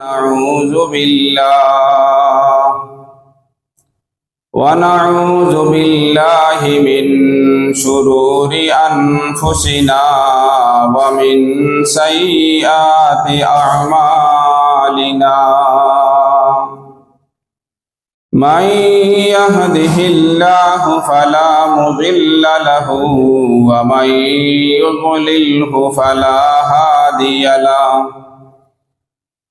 نعوذ بالله ونعوذ بالله من شرور أنفسنا ومن سيئات أعمالنا من يهده الله فلا مضل له ومن يضلله فلا هادي له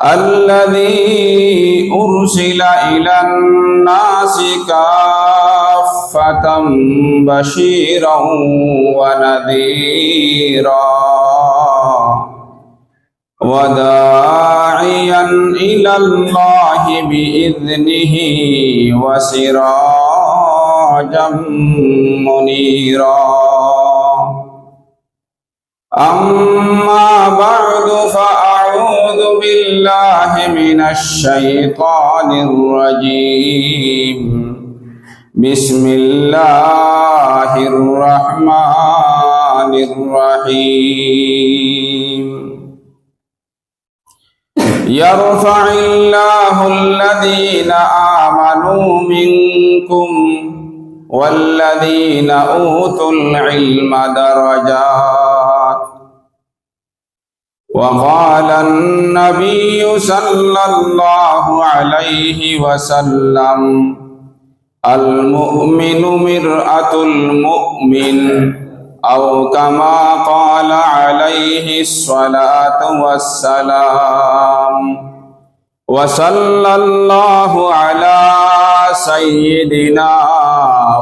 الذي أرسل إلى الناس كافة بشيرا ونذيرا وداعيا إلى الله بإذنه وسراجا منيرا. أما بعد فأعوذ بالله من الشيطان الرجيم بسم الله الرحمن الرحيم يرفع الله الذين آمنوا منكم والذين أوتوا العلم درجات وقال النبي صلى الله عليه وسلم المؤمن مرآة المؤمن أو كما قال عليه الصلاة والسلام. وصلى الله على سيدنا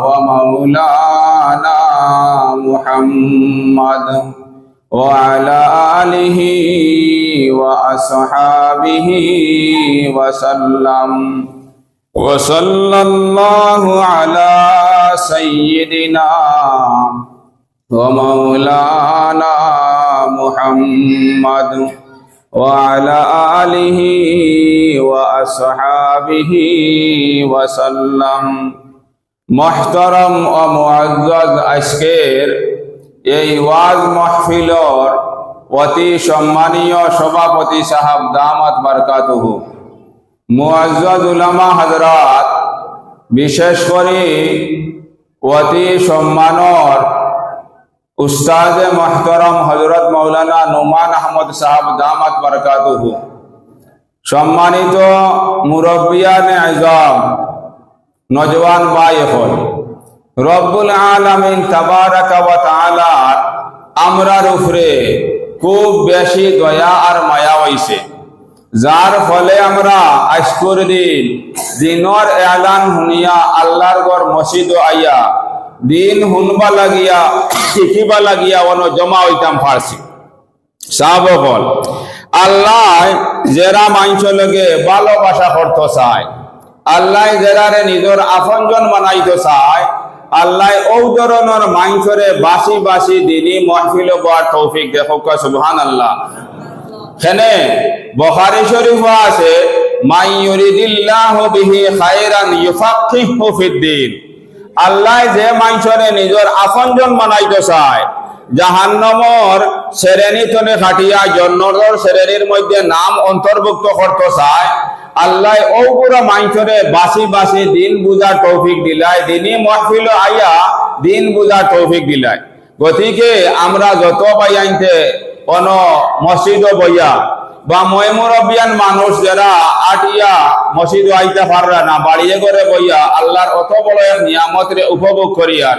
ومولانا محمد. وعلى آله وأصحابه وسلم. وصلى الله على سيدنا ومولانا محمد وعلى آله وأصحابه وسلم. محترم ومعزز أشكير এই ওয়াজ মাহফিলর অতি সম্মানীয় সভাপতি সাহাব দামাত বারকাতুহু। মুআজ্জাজ উলামা হযরত, বিশেষ করে অতি সম্মানর উস্তাদে মহতরম হজরত মৌলানা নুমান আহমদ সাহাব দামাত বারকাতুহু। সম্মানিত মুরব্বিয়ান আজম, নজওয়ান ভাই এখন রব্বুল আলামিন তাআলা আমরার উপরে খুব বেশি দয়া আর মায়া হইছে। যার ফলে আমরা আজকুর দিন দিনর এলান শুনিয়া আল্লাহর গড় মসজিদ আইয়া দিন শুনবা লাগিয়া, শিখিবা লাগিয়া অন জমা হইতাম ফার্সি। সাবকল আল্লাহ জেরা মাংস লগে ভালোবাসা করতে চায়, আল্লাহ জেরারে নিজের আপনজন বানাইতে চায় আল্লাহ ও ধরনের মাংসরে বাসি বাসি দিনই মহফিল বার তৌফিক দেখো সুবহান আল্লাহ সেনে বখারি শরীফ আছে মাই ইউরিদিল্লাহু বিহি খায়রান ইউফাক্কিহু ফিদ্দিন। আল্লাহ যে মানুষরে নিজের আপনজন বানাইতে চায়, জাহান্নমর শ্রেণি তনে খাটিয়া জন্নর শ্রেণির মধ্যে নাম অন্তর্ভুক্ত করতে চায় আল্লাহ ও পুরো মানুষরে বাসি বাসি দিন বুঝার তৌফিক দিলায় দিনই মহফিল আইয়া দিন বুঝার তৌফিক দিলায় গতিকে আমরা যত পাই আনতে কোন মসজিদ বইয়া বা ময়মুরবিয়ান মানুষ যারা আটিয়া মসজিদ আইতে পাররা না, বাড়িয়ে করে বইয়া আল্লাহর অত বড় এক নিয়ামতরে উপভোগ করিয়ার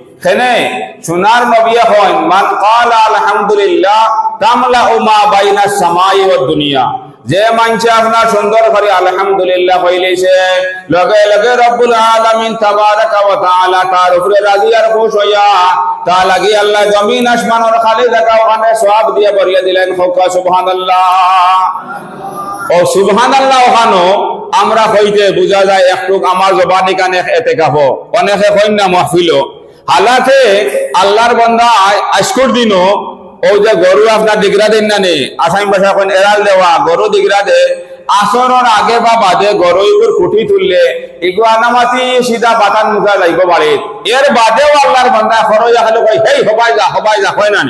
খেনে সোনার নবী হন, মান কালা আলহামদুলিল্লাহ তামলা উমা বাইনা সামাই ও দুনিয়া। যে মানছে আপনার সুন্দর করে আলহামদুলিল্লাহ হইলেছে, লগে লগে রব্বুল আলামিন তাবারাকা ওয়া তাআলা তার উপরে রাজি আর খুশ হইয়া, তা লাগি আল্লাহ জমিন আসমানের খালি জায়গা ওখানে সওয়াব দিয়ে ভরিয়ে দিলেন। খোকা সুবহানাল্লাহ। ও সুবহান আল্লাহ ওখানো, আমরা হইতে বোঝা যায় একটু আমার জবানি কানে এতে কাপ অনেকে কইন না মাহফিল হালাতে আল্লাহর বন্দা আজকুর দিনও, ও যে গরু আপনার দিগরা দিন না নে? আসামি ভাষা কোন এরাল দেওয়া, গরু দিগরা দে। আসরের আগে বা বাদে গরু ইগুর খুঁটি তুললে ইগু আনামাতি সিধা বাতান মুখা যাইব বাড়ি। এর বাদেও আল্লাহর বন্দা খরচ খালি কই হেই, হবাই যা হবাই যা হয় না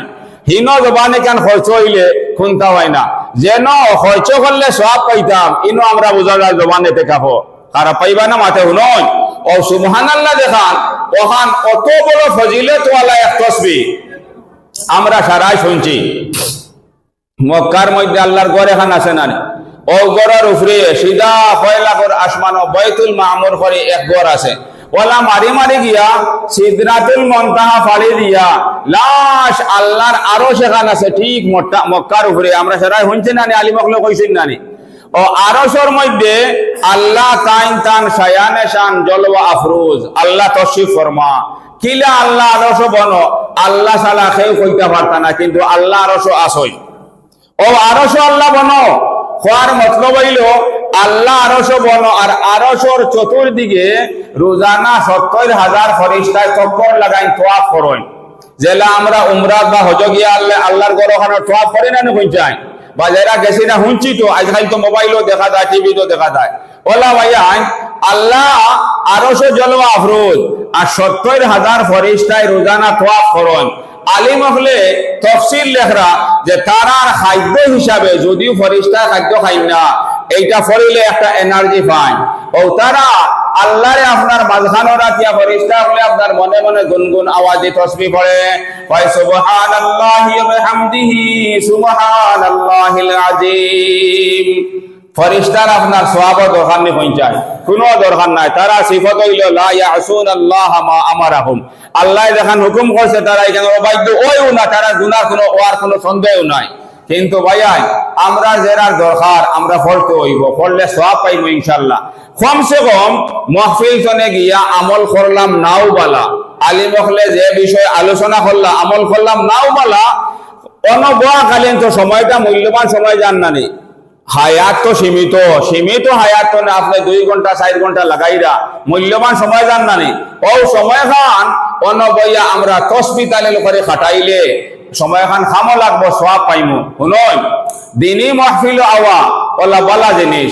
হীন জবানে কেন খরচ হইলে খুনতা হয় না। যেন খরচ করলে সব পাইতাম, ইনো আমরা বোঝা জবানে দেখাবো খারাপ পাইবা না মাথে শুনন ও সুবহান আল্লাহ দেখান ওখান অত বড় ফজিলত ওয়ালা এক তসবি। আমরা সারাই শুনছি। মক্কার মধ্যে আল্লাহর ঘর এখন আছে না ও গড়ের উপরে সিধা কয়লা করে আসমান বৈতুল মামুর করে এক ঘর আছে। ওলা মারি মারি গিয়া সিদরাতুল মন্তাহা ফাড়ি দিয়া লাশ আল্লাহর আরও সেখান আছে, ঠিক মক্কা- মক্কার উপরে। আমরা সারাই শুনছি নানি আলী মকলে কইছেন নানি ও আরসর মধ্যে আল্লাহ তাইন তান শায়ানে শান জলওয়া আফরোজ। আল্লাহ তশিফ ফরমা। কিলা আল্লাহ আরস বন আল্লাহ সালা কেউ কইতে পারতা না, কিন্তু আল্লাহ আরস আসই। ও আরস আল্লাহ বন হওয়ার মতলব হইল, আল্লাহ আরস বন আর আরসর চতুর্দিকে রোজানা সত্তর হাজার ফরিস্তায় চক্কর লাগাই তোয়াফ করেন। জেলা আমরা উমরাত বা হজ গিয়া আল্লাহ আল্লাহর গড় ওখানে তোয়াফ করে না পৌঁছায় বা যারা গেছি না, শুনছি তো, আজকাল তো মোবাইলও দেখা যায়, টিভিতেও দেখা যায়। ওলা ভাইয়া, আল্লাহ আরশো জলওয়া আফরোজ আর সত্তর হাজার ফরিস্তায় রোজানা তোয়াফ করন। আলিম হলে তফসিল লেখরা যে তারার খাদ্য হিসাবে যদিও ফরিস্তা খাদ্য খাই না, এইটা ফরিলে একটা এনার্জি পায় ও তারা আল্লাহরে আপনার মাঝখানোরা তিয়া ফরিস্তা হলে আপনার মনে মনে গুনগুন আওয়াজে তসবি পড়ে। হয় সুবহানাল্লাহি ওয়া বিহামদিহি, সুবহানাল্লাহিল আযীম। ফরিস্তার আপনার সওয়াব দরকার নেই পৌঁছায় কোনো দরকার নাই। তারা সিফত হইল, লা ইয়াসুন আল্লাহ মা আমারাহুম। আল্লাহ যখন হুকুম করছে, তারা এখানে অবাধ্য। ওইও না, তারা গুনাহ কোনো, ওয়ার কোনো সন্দেহ নাই। কিন্তু ভাইয়াই, আমরা যেরার দরকার, আমরা পড়তে হইব, ফললে সব পাইব ইনশাল্লাহ কমসে কম মহফিল জনে গিয়া আমল করলাম নাও বালা। আলিম হলে যে বিষয়ে আলোচনা করলাম আমল করলাম নাও বালা। অনবয়াকালীন তো সময়টা মূল্যবান সময় জান না নি। হায়াত তো সীমিত সীমিত হায়াত তো না, আপনি দুই ঘণ্টা, চার ঘণ্টা লাগাইরা মূল্যবান সময় জান না নি। ও সময় খান অনবয়া আমরা তসবি তালিল করে খাটাইলে সময় খান খামো লাগবো সব পাইমু। শুনই দিনই মাহফিল আওয়া ওলা বলা জিনিস।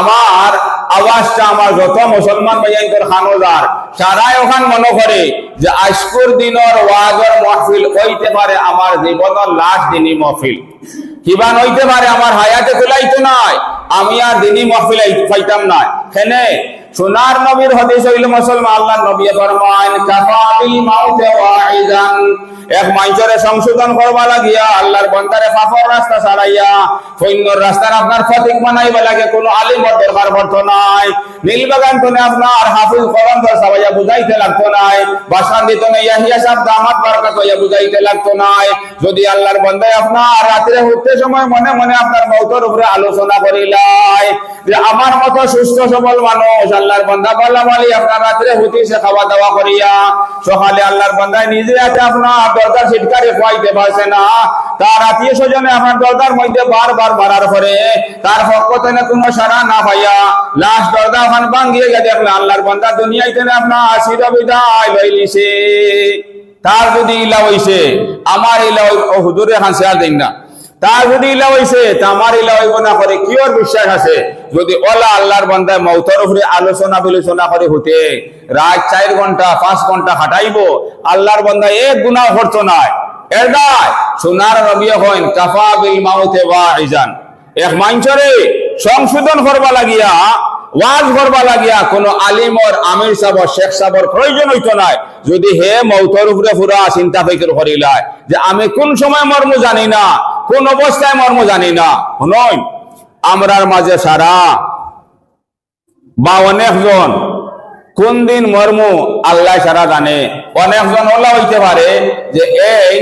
আমার আওয়াজটা আমার যত মুসলমান ভাইয়াইন্তর খানোদার সারাই ওখান মনে করে যে আজকুর দিনের ওয়াজর মাহফিল হইতে পারে আমার জীবনের লাস্ট দিনই মাহফিল। কিবা নইতে পারে আমার হায়াতে তোলাইতো নাই, আমি আর দিনই মাহফিল পাইতাম না হেনে সোনার নবীর হদিস হইল মুসলমান আল্লাহ নবী ফরমান কাফা বিল মাউতে ওয়াইজান এক মাইচরে সংশোধন করবা লাগিয়া, আল্লাহর বন্দারে ফাফর রাস্তা ছাড়াইয়া, সৈন্যর রাস্তার আপনার ফতিক বানাইবা লাগে, কোনো আলিমর দরকার পড়তো নাই। নীলবাগান তো আপনার হাফিজ ধর সবাইয়া বুঝাইতে লাগতো নাই। বাসান দিত ইয়াহিয়া বুঝাইতে লাগতো নাই। যদি আল্লাহর বন্দায় আপনার রাত্রে উঠতে সময় মনে মনে আপনার মৌতর উপরে আলোচনা করিলাই, যে আমার মতো সুস্থ সবল মানুষ আল্লাহর বন্দা আলী আপনার রাত্রে হুতিছে খাওয়া দাওয়া করিয়া, সকালে আল্লাহর বন্দায় নিজে আছে আপনার দরজার সেটকারে খোয়াইতে পারছে না। তার আত্মীয় স্বজনে আমার দরদার মধ্যে বারবার মারার পরে তার পক্ষ না কোনো সারা না পাইয়া লাস্ট দরদা ওখান ভাঙ্গিয়ে গিয়ে দেখল, আল্লাহর বন্ধা দুনিয়াইতে তেনে আপনার আশির বিদায় লইলিছে। তার যদি ইলা হইছে, আমার ইলা হুদুরে শেয়ার দিন না। তার যদি ইলা হইছে তা আমার ইলা হইব না করে কিয়র বিশ্বাস আছে? যদি ওলা আল্লাহর বন্দায় মৌতর উপরে আলোচনা বিলোচনা করে হতে, রাত চার ঘণ্টা, পাঁচ ঘণ্টা হাঁটাইব আল্লাহর বন্দায় এক গুণাও করতো নাই এরদায় সোনার রবি হইন, কাফা বিল মাউতে বা ইজান এক মাঞ্চরে সংশোধন করবা লাগিয়া, ওয়াজ করবা লাগিয়া, কোন আলিমর আমির সাবর শেখ সাবর প্রয়োজন হইতো নাই। যদি হে মৌতর উপরে পুরা চিন্তা ফিকির করিলায়, যে আমি কোন সময় মর্ম জানি না। কোন অবস্থায় মর্ম জানি না। নয় আমরার মাঝে সারা বা অনেকজন কোন দিন মর্মু আল্লাহ সারা জানে। অনেকজন ওলা হইতে পারে যে এই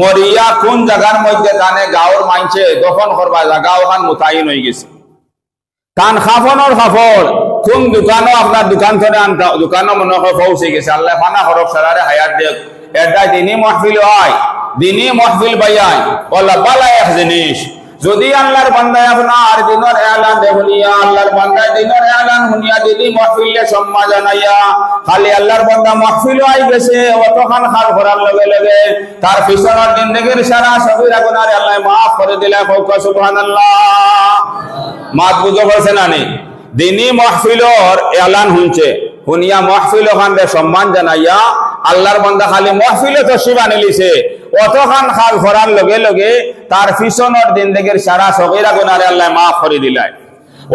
মরিয়া কোন জায়গার মধ্যে জানে, গাঁওর মাইনছে দখল করবা জায়গা ওখান মোতায়েন হয়ে গেছে। কান খাফনের খাফর, কোন দোকানও আপনার দোকান থেকে আনতা দোকানও মনে হয় পৌঁছে গেছে। আল্লাহ ফানা হরফ সারারে হায়াত দেখ এটা দিনই মহফিল হয়, দিনই মহফিল বাইয়াই বলা, বালা এক জিনিস, যদি আল্লাহর বান্দায় আপনার দিনের এলান দেখুনিয়া আল্লাহর বান্দায় দিনের এলান শুনিয়া দিদি মহফিলে সম্মা জানাইয়া, খালি আল্লাহর বান্দা মহফিল আই গেছে, অতখান খাল ভরার লগে লগে, তার পিছনের দেখে সারা সবিরা গুনারে আল্লাহ মাফ করে দিলে ফৌকা, সুবহানাল্লাহ। মাত বুঝো পারছে না নি? দিনী মহফিলর এলান শুনছে শুনিয়া মহফিল ওখানে সম্মান জানাইয়া আল্লাহর বান্দা খালি মহফিলে তো শিবা নিলিছে। অতখান খাল ফরার লগে লগে তার পিছনের দিন দেখে সারা সগিরা গুনারে আল্লাহ মাফ করে দিলায়।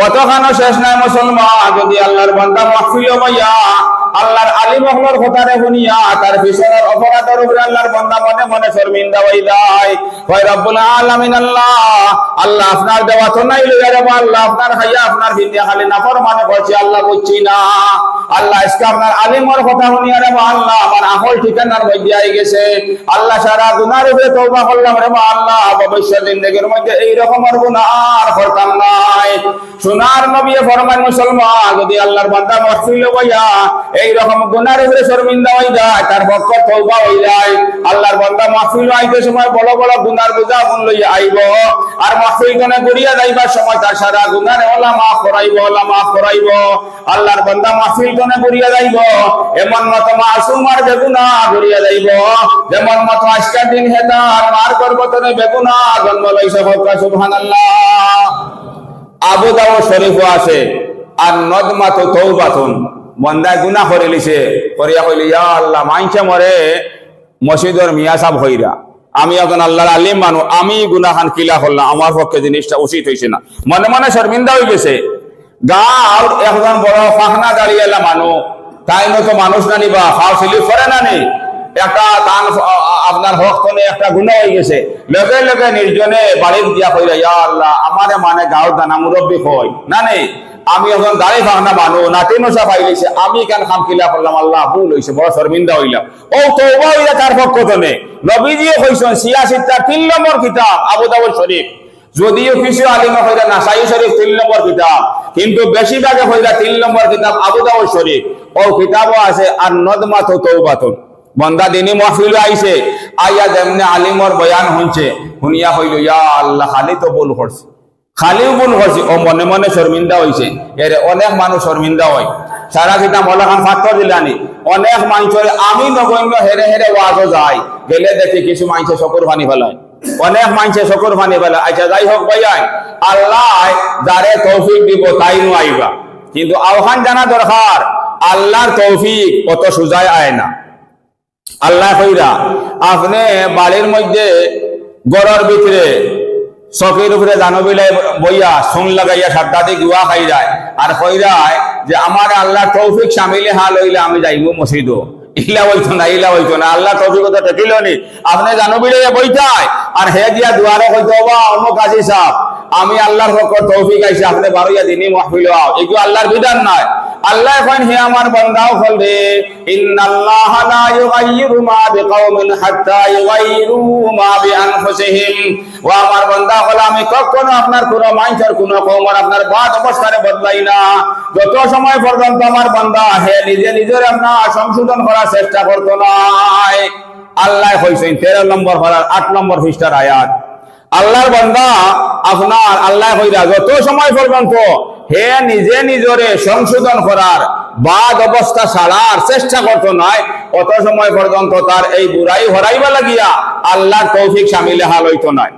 অতখানও শেষ নাই মুসলমান, যদি আল্লাহর বান্দা মহফিল পাইয়া আল্লাহর আলী মহলর কথারে শুনিয়া তার পিছনের অপরাধের উপরে আল্লাহর বান্দা মনে মনে শর্মিন্দা হই যায় হয় রব্বুল আল্লাহ আল্লাহ আপনার দেওয়া তো নাই লইয়া আল্লাহ আপনার আপনার খালি মানে করছি, আল্লাহ বুঝছি না। আল্লাহ আজকে আপনার আলিমর কথা রে আল্লাহ আমার ঠিকানার মধ্যে আই গেছে। আল্লাহ সারা গুনার উপরে করলাম আল্লাহ ভবিষ্যৎ মধ্যে এই রকমের গুনাহ করতাম নাই। সোনার নবী ফরমান মুসলমান, যদি আল্লাহর বান্দা বইয়া এই রকম গুনার উপরে শর্মিন্দা হয়ে যায়, তার পক্ষ তওবা হয়ে যায়। আল্লাহর বান্দা মহফিল আইতে সময় বড় বড় গুনার বোঝা গুণ লইয়া আইব। আর মহফিল গনে গড়িয়া যাইবার সময় তার সারা গুনারে ওলা মাফ করাইব, ওলা মাফ করাইব। আল্লাহর বান্দা মহফিল গনে গড়িয়া যাইব। এমন মত মাসুম আর বেগুনা গড়িয়া যাইব। যেমন মত আজকের দিন হেতার মার পর্বতনে বেগুনা জন্ম লইছে হোক সুবহানাল্লাহ। আবু দাও শরীফও আছে, আর নদমা তো তৌবাতুন বন্দায় গুনা করে লিছে, করিয়া কইলি, ইয়া আল্লাহ, মাইনছে মরে, মসজিদর মিয়া সাহেব হইরা। আমি এখন আল্লাহর আলিম মানু আমি গুনা খান কিলা করলাম, আমার পক্ষে জিনিসটা উচিত হইছে না। মনে মনে শর্মিন্দা হয়ে গেছে। গাঁও একজন বড় ফাহনা দাঁড়িয়ে এলা মানু তাই মতো মানুষ না নিবা খাওয়া স্লিপ করে না নি। একটা তান আপনার হক কোনে একটা গুণা হয়ে গেছে। লগে লগে নির্জনে বাড়ির দিয়া ইয়া আল্লাহ মানে গাঁও দানা মুরব্বী হই না নেই আমি এখন ভাঙনা নাতি পাইলিছে, আমি কেন খাম কিলা করলাম? আল্লাহ, ভুল হইছে, বড় শর্মিন্দা হইলাম। ও তৌবা হইলা তার তনে নম্বর কিতাব, আবু দাউদ শরীফ। যদিও কিছু আলিম হইরা নাসাই শরীফ তিন নম্বর কিতাব। কিন্তু বেশিরভাগে হইরা তিন নম্বর কিতাব আবু দাউদ শরীফ। ও কিতাবও আছে আর নদমা তো তৌবাতুন বন্দা দিনী মহফিল আইছে। আইয়া যেমনে আলিমর বয়ান হইছে শুনিয়া হইল, ইয়া আল্লাহ খালি তো ভুল করছে। খালিও ভুল করছে। ও মনে মনে শর্মিন্দা হইছে এর অনেক মানুষ শর্মিন্দা হয়। সারা কিতা মলাখান ফাত্তর দিলানি অনেক মানুষের আমি নগণ্য হেরে হেরে ওয়াজও যায়। গেলে দেখি কিছু মানুষের চকুর পানি ফেলায় অনেক মানুষের চকুর পানি ফেলায় আচ্ছা যাই হোক ভাইয়াই আল্লাহ যারে তৌফিক দিব, তাই নু আইবা কিন্তু আহ্বান জানা দরকার আল্লাহর তৌফিক অত সুজায় আয় না। আল্লাহ কইরা আপনি বাড়ির মধ্যে গড়ের ভিতরে চকির উপরে জানবিলে বইয়া সোন লাগাইয়া সাবধাতে গুয়া খাই যায়। আর কইরায় যে আমার আল্লাহ তৌফিক সামিলে হাল হইলে আমি যাইব মসজিদ ইলা হইতো না, ইলা হইতো না, আল্লাহ তৌফিক তো টেকিল নি আপনি জানবিলে বইতায়, আর হে দিয়া দুয়ারে হইতো বা অমুক আজি সাহ আমি আল্লাহর পক্ষ তৌফিক আইছে আপনি বারোয়া দিনই মহফিল এগুলো আল্লাহর বিধান নয়। আল্লাহ এখন হে আমার বান্দাও ফলবে ইন্নাল্লাহ লা ইউগাইয়িরু মা বিকাউমিন হাত্তা ইউগাইয়িরু মা বিআনফুসিহিম। আমার বান্দা হল আমি কখনো আপনার কোনো মাইন্সের কোনো কওমের আপনার বাদ অবস্থানে বদলাই না। যত সময় পর্যন্ত আমার বান্দা, হে নিজে নিজের আপনার সংশোধন করার চেষ্টা করতো নাই। আল্লাহ কইছেন, তেরো নম্বর করার আট নম্বর পৃষ্ঠার আয়াত। আল্লাহর বান্দা আপনার আল্লাহ হইরা যত সময় পর্যন্ত হে নিজে নিজরে সংশোধন করার বাদ অবস্থা ছাড়ার চেষ্টা করতো নয় অত সময় পর্যন্ত তার এই বুড়াই হরাইবা লাগিয়া আল্লাহর তৌফিক সামিলে হাল হইতো নয়